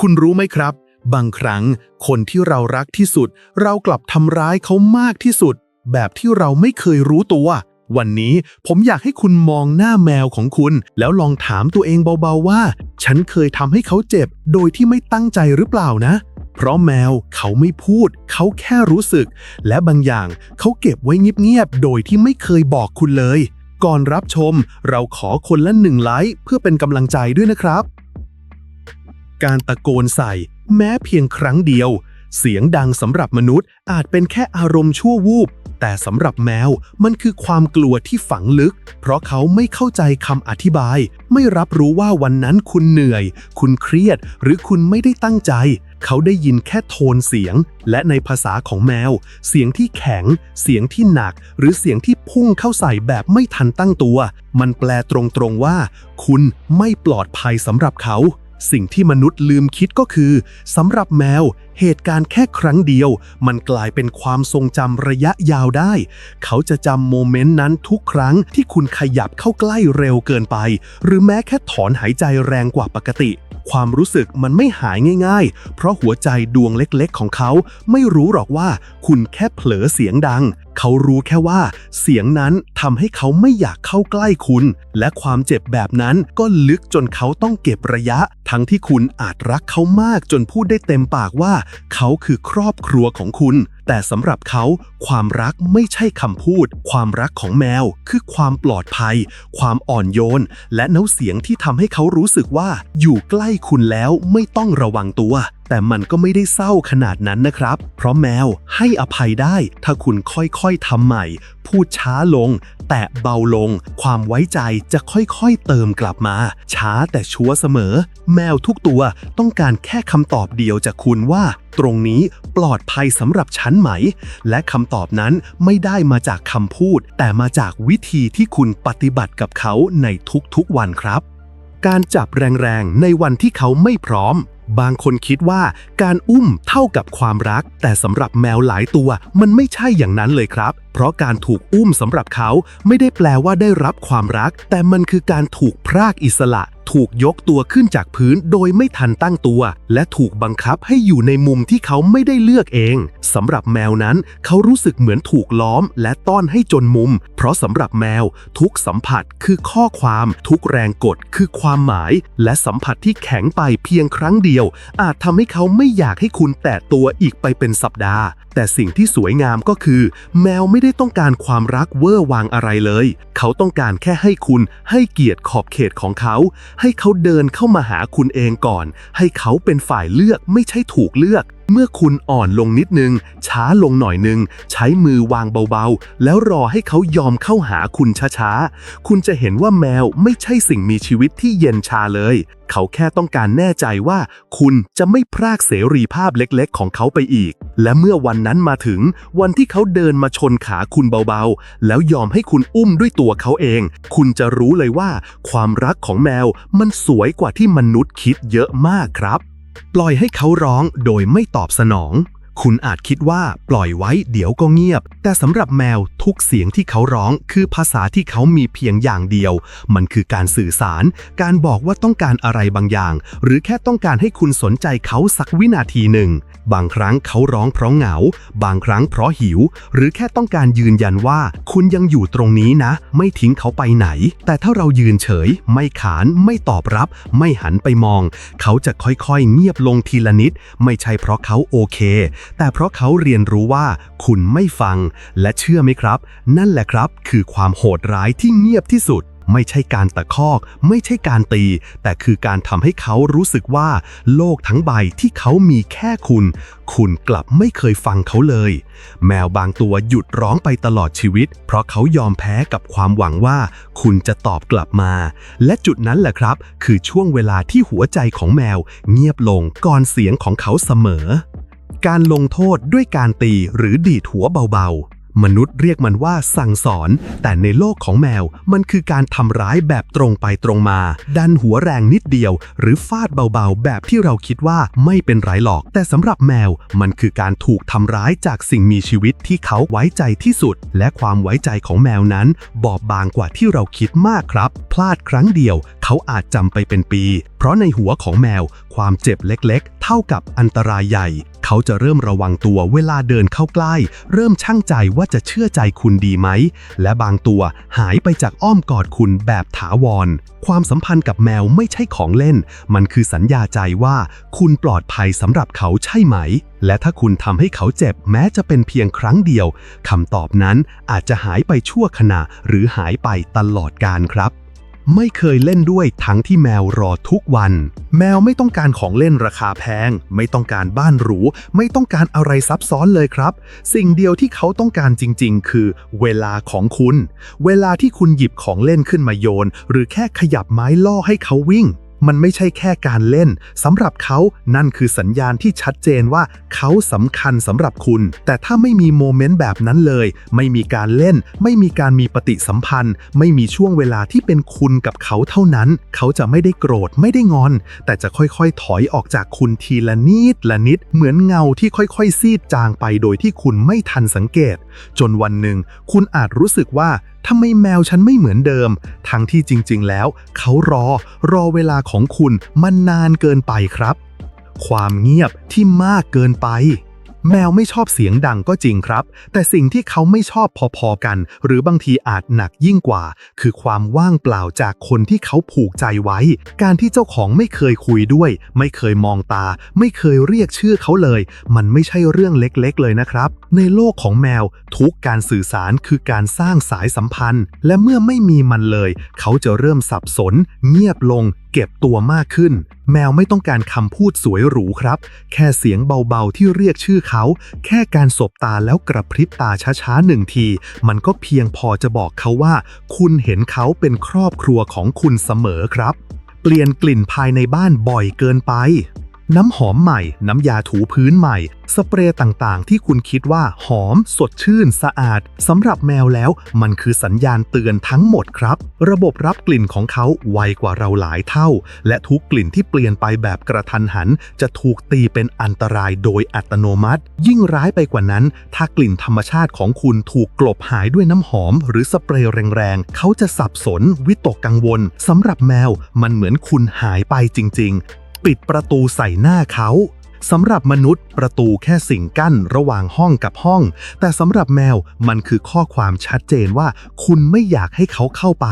คุณรู้ไหมครับ บางครั้งคนที่เรารักที่สุด เรากลับทำร้ายเขามากที่สุด แบบที่เราไม่เคยรู้ตัว วันนี้ผมอยากให้คุณมองหน้าแมวของคุณ แล้วลองถามตัวเองเบาๆว่า ฉันเคยทำให้เขาเจ็บ โดยที่ไม่ตั้งใจหรือเปล่านะ เพราะแมวเขาไม่พูด เขาแค่รู้สึก และบางอย่างเขาเก็บไว้เงียบๆโดยที่ไม่เคยบอกคุณเลย ก่อนรับชม เราขอคนละหนึ่งไลค์เพื่อเป็นกำลังใจด้วยนะครับ การตะโกนใส่ แม้เพียงครั้งเดียว เสียงดังสำหรับมนุษย์อาจเป็นแค่อารมณ์ชั่ววูบ แต่สำหรับแมวมันคือความกลัวที่ฝังลึก เพราะเขาไม่เข้าใจคำอธิบาย ไม่รับรู้ว่าวันนั้นคุณเหนื่อย คุณเครียด หรือคุณไม่ได้ตั้งใจ เขาได้ยินแค่โทนเสียง และในภาษาของแมว เสียงที่แข็ง เสียงที่หนัก หรือเสียงที่พุ่งเข้าใส่แบบไม่ทันตั้งตัว มันแปลตรงๆว่า คุณไม่ปลอดภัยสำหรับเขา สิ่งที่มนุษย์ลืมคิดก็คือสำหรับแมว เหตุการณ์แค่ครั้งเดียว มันกลายเป็นความทรงจำระยะยาวได้ เขาจะจำโมเมนต์นั้นทุกครั้งที่คุณขยับเข้าใกล้เร็วเกินไป หรือแม้แค่ถอนหายใจแรงกว่าปกติ ความรู้สึกมันไม่หายง่าย ๆ เพราะหัวใจดวงเล็กๆ ของเขา ไม่รู้หรอกว่าคุณแค่เผลอเสียงดัง เขารู้แค่ว่า เสียงนั้นทำให้เขาไม่อยากเข้าใกล้คุณ และความเจ็บแบบนั้นก็ลึกจนเขาต้องเก็บระยะ ทั้งที่คุณอาจรักเขามากจนพูดได้เต็มปากว่า เขาคือครอบครัวของคุณ แต่สำหรับเขาความรักไม่ใช่คำพูด ความรักของแมว คือความปลอดภัย ความอ่อนโยน และน้ำเสียงที่ทำให้เขารู้สึกว่า อยู่ใกล้คุณแล้วไม่ต้องระวังตัว แต่มันก็ไม่ได้เศร้าขนาดนั้นนะครับ เพราะแมวให้อภัยได้ ถ้าคุณค่อยๆทำใหม่ พูดช้าลง แตะเบาลง ความไว้ใจจะค่อยๆเติมกลับมา ช้าแต่ชัวร์เสมอ แมวทุกตัวต้องการแค่คำตอบเดียวจากคุณว่า ตรงนี้ปลอดภัยสำหรับฉันไหม และคำตอบนั้นไม่ได้มาจากคำพูด แต่มาจากวิธีที่คุณปฏิบัติกับเขาในทุกๆวันครับ การจับแรงๆในวันที่เขาไม่พร้อม บางคนคิดว่าการอุ้มเท่ากับความรัก แต่สำหรับแมวหลายตัวมันไม่ใช่อย่างนั้นเลยครับ เพราะการถูกอุ้มสำหรับเขาไม่ได้แปลว่าได้รับความรัก แต่มันคือการถูกพรากอิสระ ถูกยกตัวขึ้นจากพื้นโดยไม่ทันตั้งตัว และถูกบังคับให้อยู่ในมุมที่เขาไม่ได้เลือกเองสำหรับแมวนั้น เขารู้สึกเหมือนถูกล้อม และต้อนให้จนมุม เพราะสำหรับแมว ทุกสัมผัสคือข้อความ ทุกแรงกดคือความหมาย และสัมผัสที่แข็งไปเพียงครั้งเดียว อาจทำให้เขาไม่อยากให้คุณแตะตัวอีกไปเป็นสัปดาห์ แต่สิ่งที่สวยงามก็คือ แมวไม่ได้ต้องการความรักเวอร์วางอะไรเลย เขาต้องการแค่ให้คุณให้เกียรติขอบเขตของเขาให้เขาเดินเข้ามาหาคุณเองก่อน ให้เขาเป็นฝ่ายเลือกไม่ใช่ถูกเลือก เมื่อคุณอ่อนลงนิดนึง ช้าลงหน่อยนึง ใช้มือวางเบาๆ แล้วรอให้เขายอมเข้าหาคุณช้าๆ คุณจะเห็นว่าแมวไม่ใช่สิ่งมีชีวิตที่เย็นชาเลย เขาแค่ต้องการแน่ใจว่า คุณจะไม่พรากเสรีภาพเล็กๆ ของเขาไปอีก และเมื่อวันนั้นมาถึง วันที่เขาเดินมาชนขาคุณเบาๆ แล้วยอมให้คุณอุ้มด้วยตัวเขาเอง คุณจะรู้เลยว่า ความรักของแมวมันสวยกว่าที่มนุษย์คิดเยอะมากครับ ปล่อยให้เขาร้องโดยไม่ตอบสนอง คุณอาจคิดว่าปล่อยไว้เดี๋ยวก็เงียบ แต่สำหรับแมวทุกเสียงที่เขาร้อง คือภาษาที่เขามีเพียงอย่างเดียว มันคือการสื่อสาร การบอกว่าต้องการอะไรบางอย่าง หรือแค่ต้องการให้คุณสนใจเขาสักวินาทีหนึ่ง บางครั้งเขาร้องเพราะเหงา บางครั้งเพราะหิว หรือแค่ต้องการยืนยันว่า คุณยังอยู่ตรงนี้นะ ไม่ทิ้งเขาไปไหน แต่ถ้าเรายืนเฉย ไม่ขาน ไม่ตอบรับ ไม่หันไปมอง เขาจะค่อยๆ เงียบลงทีละนิด ไม่ใช่เพราะเขาโอเคแต่เพราะเขาเรียนรู้ว่าคุณไม่ฟัง และเชื่อไหมครับ นั่นแหละครับ คือความโหดร้ายที่เงียบที่สุด ไม่ใช่การตะคอก ไม่ใช่การตี แต่คือการทำให้เขารู้สึกว่า โลกทั้งใบที่เขามีแค่คุณ คุณกลับไม่เคยฟังเขาเลย แมวบางตัวหยุดร้องไปตลอดชีวิต เพราะเขายอมแพ้กับความหวังว่า คุณจะตอบกลับมา และจุดนั้นแหละครับ คือช่วงเวลาที่หัวใจของแมว เงียบลงก่อนเสียงของเขาเสมอ การลงโทษด้วยการตีหรือดีดหัวเบาๆ มนุษย์เรียกมันว่าสั่งสอน แต่ในโลกของแมวมันคือการทำร้ายแบบตรงไปตรงมา ดันหัวแรงนิดเดียว หรือฟาดเบาๆ แบบที่เราคิดว่าไม่เป็นไรหรอก แต่สำหรับแมวมันคือการถูกทำร้ายจากสิ่งมีชีวิตที่เขาไว้ใจที่สุด และความไว้ใจของแมวนั้น บอบบางกว่าที่เราคิดมากครับ พลาดครั้งเดียว เขาอาจจำไปเป็นปี เพราะในหัวของแมวความเจ็บเล็ก ๆ เท่ากับอันตรายใหญ่ เขาจะเริ่มระวังตัวเวลาเดินเข้าใกล้ เริ่มช่างใจว่าจะเชื่อใจคุณดีไหม และบางตัวหายไปจากอ้อมกอดคุณแบบถาวร ความสัมพันธ์กับแมวไม่ใช่ของเล่น มันคือสัญญาใจว่าคุณปลอดภัยสำหรับเขาใช่ไหม และถ้าคุณทำให้เขาเจ็บแม้จะเป็นเพียงครั้งเดียวคำตอบนั้นอาจจะหายไปชั่วขณะหรือหายไปตลอดกาลครับ ไม่เคยเล่นด้วยทั้งที่แมวรอทุกวัน แมวไม่ต้องการของเล่นราคาแพง ไม่ต้องการบ้านหรู ไม่ต้องการอะไรซับซ้อนเลยครับ สิ่งเดียวที่เขาต้องการจริง ๆ คือ เวลาของคุณ เวลาที่คุณหยิบของเล่นขึ้นมาโยน หรือแค่ขยับไม้ล่อให้เขาวิ่ง มันไม่ใช่แค่การเล่นสำหรับเขานั่นคือสัญญาณที่ชัดเจนว่าเขาสำคัญสำหรับคุณ แต่ถ้าไม่มีโมเมนต์แบบนั้นเลย ไม่มีการเล่น ไม่มีการมีปฏิสัมพันธ์ ไม่มีช่วงเวลาที่เป็นคุณกับเขาเท่านั้น เขาจะไม่ได้โกรธไม่ได้งอน แต่จะค่อยๆ ถอยออกจากคุณทีละนิดละนิด เหมือนเงาที่ค่อยๆ ซีดจางไปโดยที่คุณไม่ทันสังเกต จนวันหนึ่ง คุณอาจรู้สึกว่าทำไมแมวฉันไม่เหมือนเดิม ทั้งที่จริง ๆ แล้ว เขารอ รอเวลาของคุณมันนานเกินไปครับ ความเงียบที่มากเกินไป แมวไม่ชอบเสียงดังก็จริงครับ แต่สิ่งที่เขาไม่ชอบพอๆกัน หรือบางทีอาจหนักยิ่งกว่า คือความว่างเปล่าจากคนที่เขาผูกใจไว้ การที่เจ้าของไม่เคยคุยด้วย ไม่เคยมองตา ไม่เคยเรียกชื่อเขาเลย มันไม่ใช่เรื่องเล็กๆ เลยนะครับ ในโลกของแมวทุกการสื่อสารคือการสร้างสายสัมพันธ์ และเมื่อไม่มีมันเลย เขาจะเริ่มสับสน เงียบลง เก็บตัวมากขึ้น แมวไม่ต้องการคำพูดสวยหรูครับ แค่เสียงเบาๆที่เรียกชื่อเขา แค่การสบตาแล้วกระพริบตาช้าๆหนึ่งที มันก็เพียงพอจะบอกเขาว่า คุณเห็นเขาเป็นครอบครัวของคุณเสมอครับ เปลี่ยนกลิ่นภายในบ้านบ่อยเกินไป น้ำหอมใหม่ น้ำยาถูพื้นใหม่ สเปรย์ต่างๆ ที่คุณคิดว่าหอม สดชื่น สะอาดสำหรับแมวแล้ว มันคือสัญญาณเตือนทั้งหมดครับ ระบบรับกลิ่นของเขาไวกว่าเราหลายเท่า และทุกกลิ่นที่เปลี่ยนไปแบบกระทันหัน จะถูกตีเป็นอันตรายโดยอัตโนมัติ ยิ่งร้ายไปกว่านั้น ถ้ากลิ่นธรรมชาติของคุณถูกกลบหายด้วยน้ำหอม หรือสเปรย์แรงๆเขาจะสับสน วิตกกังวลสำหรับแมว มันเหมือนคุณหายไปจริง ๆ ปิดประตูใส่หน้าเขาสำหรับมนุษย์ประตูแค่สิ่งกั้นระหว่างห้องกับห้อง แต่สำหรับแมวมันคือข้อความชัดเจนว่า คุณไม่อยากให้เขาเข้าไป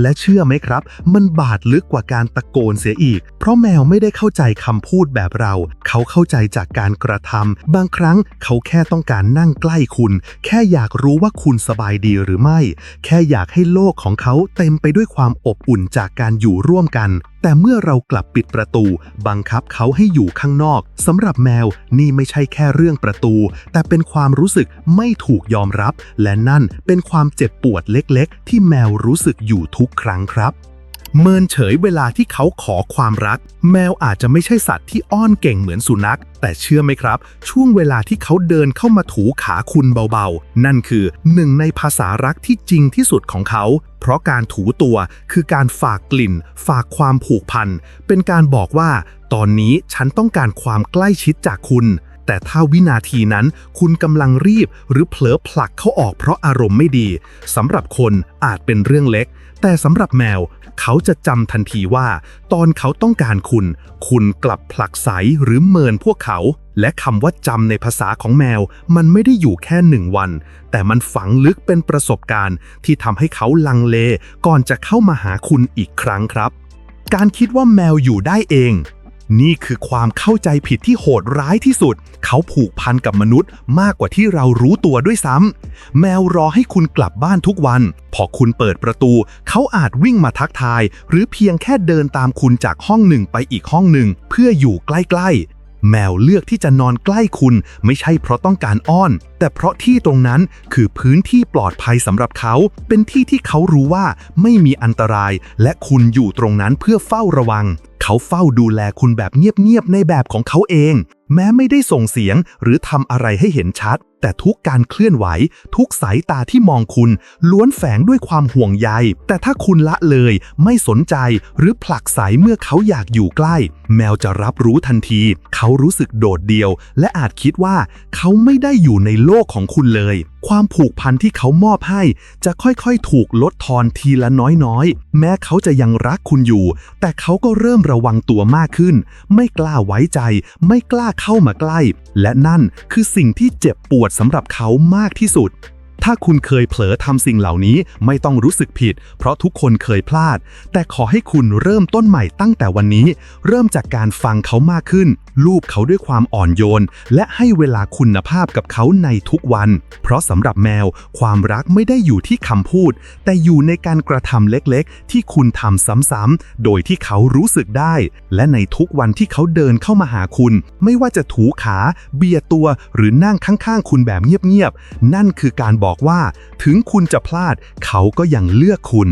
และเชื่อไหมครับ มันบาดลึกกว่าการตะโกนเสียอีก เพราะแมวไม่ได้เข้าใจคำพูดแบบเรา เขาเข้าใจจากการกระทำบางครั้งเขาแค่ต้องการนั่งใกล้คุณ แค่อยากรู้ว่าคุณสบายดีหรือไม่ แค่อยากให้โลกของเขาเต็มไปด้วยความอบอุ่นจากการอยู่ร่วมกัน แต่เมื่อเรากลับปิดประตู บังคับเขาให้อยู่ข้างนอกสำหรับแมวนี่ไม่ใช่แค่เรื่องประตู แต่เป็นความรู้สึกไม่ถูกยอมรับ และนั่นเป็นความเจ็บปวดเล็กๆ ที่แมวรู้สึกอยู่ทุกครั้งครับ เมินเฉยเวลาที่เขาขอความรัก แมวอาจจะไม่ใช่สัตว์ที่อ้อนเก่งเหมือนสุนัข แต่เชื่อไหมครับ ช่วงเวลาที่เขาเดินเข้ามาถูขาคุณเบาๆ นั่นคือหนึ่งในภาษารักที่จริงที่สุดของเขา เพราะการถูตัวคือการฝากกลิ่น ฝากความผูกพัน เป็นการบอกว่า ตอนนี้ฉันต้องการความใกล้ชิดจากคุณแต่ถ้าวินาทีนั้นคุณกำลังรีบหรือเผลอผลักเขาออกเพราะอารมณ์ไม่ดีสำหรับคนอาจเป็นเรื่องเล็ก แต่สำหรับแมวเขาจะจำทันทีว่า ตอนเขาต้องการคุณ คุณกลับผลักไสหรือเมินพวกเขา และคำว่าจำในภาษาของแมว มันไม่ได้อยู่แค่หนึ่งวัน แต่มันฝังลึกเป็นประสบการณ์ที่ทำให้เขาลังเล ก่อนจะเข้ามาหาคุณอีกครั้งครับ การคิดว่าแมวอยู่ได้เอง นี่คือความเข้าใจผิดที่โหดร้ายที่สุด เขาผูกพันกับมนุษย์มากกว่าที่เรารู้ตัวด้วยซ้ำ แมวรอให้คุณกลับบ้านทุกวัน พอคุณเปิดประตู เขาอาจวิ่งมาทักทาย หรือเพียงแค่เดินตามคุณจากห้องหนึ่งไปอีกห้องหนึ่ง เพื่ออยู่ใกล้ๆแมวเลือกที่จะนอนใกล้คุณไม่ใช่เพราะต้องการอ้อน แต่เพราะที่ตรงนั้นคือพื้นที่ปลอดภัยสำหรับเขา เป็นที่ที่เขารู้ว่าไม่มีอันตราย และคุณอยู่ตรงนั้นเพื่อเฝ้าระวัง เขาเฝ้าดูแลคุณแบบเงียบๆในแบบของเขาเอง แม้ไม่ได้ส่งเสียงหรือทำอะไรให้เห็นชัด แต่ทุกการเคลื่อนไหว ทุกสายตาที่มองคุณ ล้วนแฝงด้วยความห่วงใย แต่ถ้าคุณละเลย ไม่สนใจหรือผลักไสเมื่อเขาอยากอยู่ใกล้ แมวจะรับรู้ทันที เขารู้สึกโดดเดี่ยว และอาจคิดว่า เขาไม่ได้อยู่ในโลกของคุณเลย ความผูกพันที่เขามอบให้ จะค่อยๆ ถูกลดทอนทีละน้อยๆ แม้เขาจะยังรักคุณอยู่ แต่เขาก็เริ่มระวังตัวมากขึ้น ไม่กล้าไว้ใจ ไม่กล้าเข้ามาใกล้ และนั่นคือสิ่งที่เจ็บปวดสำหรับเขามากที่สุด ถ้าคุณเคยเผลอทำสิ่งเหล่านี้ไม่ต้องรู้สึกผิด เพราะทุกคนเคยพลาด แต่ขอให้คุณเริ่มต้นใหม่ตั้งแต่วันนี้ เริ่มจากการฟังเขามากขึ้น ลูบเขาด้วยความอ่อนโยน และให้เวลาคุณภาพกับเขาในทุกวัน เพราะสำหรับแมว ความรักไม่ได้อยู่ที่คำพูด แต่อยู่ในการกระทำเล็กๆ ที่คุณทำซ้ำๆโดยที่เขารู้สึกได้ และในทุกวันที่เขาเดินเข้ามาหาคุณ ไม่ว่าจะถูขา เบียดตัว หรือนั่งข้างๆ คุณแบบเงียบๆนั่นคือการบอกว่า ถึงคุณจะพลาด เขาก็ยังเลือกคุณ